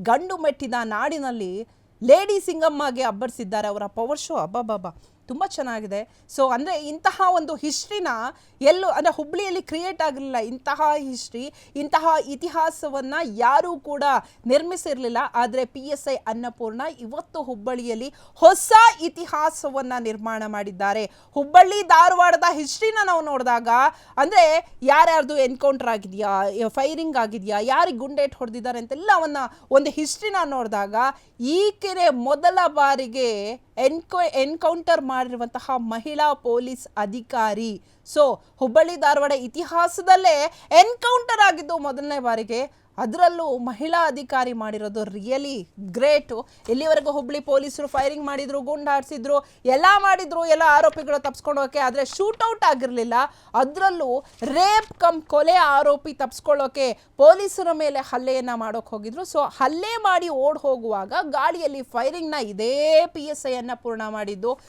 ಗಂಡು ಮೆಟ್ಟಿದ ನಾಡಿನಲ್ಲಿ ಲೇಡಿ ಸಿಂಗಮ್ಮಗೆ ಅಬ್ಬರಿಸಿದ್ದಾರೆ ಅವರ ಪವರ್ ಶೋ. ಅಬ್ಬಬ್ಬಬ್ಬ. ತುಂಬ ಚೆನ್ನಾಗಿದೆ. ಸೊ ಅಂದರೆ ಇಂತಹ ಒಂದು ಹಿಸ್ಟ್ರಿನ ಎಲ್ಲೂ, ಅಂದರೆ ಹುಬ್ಳಿಯಲ್ಲಿ ಕ್ರಿಯೇಟ್ ಆಗಿರಲಿಲ್ಲ ಇಂತಹ ಹಿಸ್ಟ್ರಿ ಇಂತಹ ಇತಿಹಾಸವನ್ನು ಯಾರೂ ಕೂಡ ನಿರ್ಮಿಸಿರಲಿಲ್ಲ. ಆದರೆ ಪಿ ಎಸ್ ಐ ಅನ್ನಪೂರ್ಣ ಇವತ್ತು ಹುಬ್ಬಳ್ಳಿಯಲ್ಲಿ ಹೊಸ ಇತಿಹಾಸವನ್ನು ನಿರ್ಮಾಣ ಮಾಡಿದ್ದಾರೆ. ಹುಬ್ಬಳ್ಳಿ, ಧಾರವಾಡದ ಹಿಸ್ಟ್ರಿನ ನಾವು ನೋಡಿದಾಗ, ಅಂದರೆ ಯಾರ್ಯಾರ್ದು ಎನ್ಕೌಂಟರ್ ಆಗಿದೆಯಾ ಫೈರಿಂಗ್ ಆಗಿದೆಯಾ, ಯಾರಿಗೆ ಗುಂಡೇಟ್ ಹೊಡೆದಿದ್ದಾರೆ ಅಂತೆಲ್ಲವನ್ನು ಒಂದು ಹಿಸ್ಟ್ರಿನ ನೋಡಿದಾಗ, ಈಕೆನೆ ಮೊದಲ ಬಾರಿಗೆ ಎನ್ಕೌ ಎನ್ಕೌಂಟರ್ ಮಾಡಿರುವಂತಹ ಮಹಿಳಾ ಪೊಲೀಸ್ ಅಧಿಕಾರಿ. ಸೊ ಹುಬ್ಬಳ್ಳಿ ಧಾರವಾಡ ಇತಿಹಾಸದಲ್ಲೇ ಎನ್ಕೌಂಟರ್ ಆಗಿದ್ದು ಮೊದಲನೇ ಬಾರಿಗೆ ಅದರಲ್ಲೂ ಮಹಿಳಾ ಅಧಿಕಾರಿ ಮಾಡಿರೋದು ರಿಯಲಿ ಗ್ರೇಟು ಎಲ್ಲಿವರೆಗೂ ಹುಬ್ಳಿ ಪೊಲೀಸರು ಫೈರಿಂಗ್ ಮಾಡಿದ್ರು ಗುಂಡಾಡಿಸಿದ್ರು ಎಲ್ಲ ಮಾಡಿದ್ರು, ಎಲ್ಲ ಆರೋಪಿಗಳು ಹೋಗಕ್ಕೆ, ಆದರೆ ಶೂಟೌಟ್ ಆಗಿರಲಿಲ್ಲ. ಅದರಲ್ಲೂ ರೇಪ್ ಕಮ್ ಕೊಲೆ ಆರೋಪಿ ತಪ್ಸ್ಕೊಳ್ಳೋಕೆ ಪೊಲೀಸರ ಮೇಲೆ ಹಲ್ಲೆಯನ್ನು ಮಾಡೋಕೆ ಹೋಗಿದ್ರು. ಸೊ ಹಲ್ಲೆ ಮಾಡಿ ಓಡ್ ಹೋಗುವಾಗ ಗಾಳಿಯಲ್ಲಿ ಫೈರಿಂಗ್ನ ಇದೇ ಪಿ ಎಸ್ ಐ ಅನ್ನ ಪೂರ್ಣ ಮಾಡಿದ್ದು.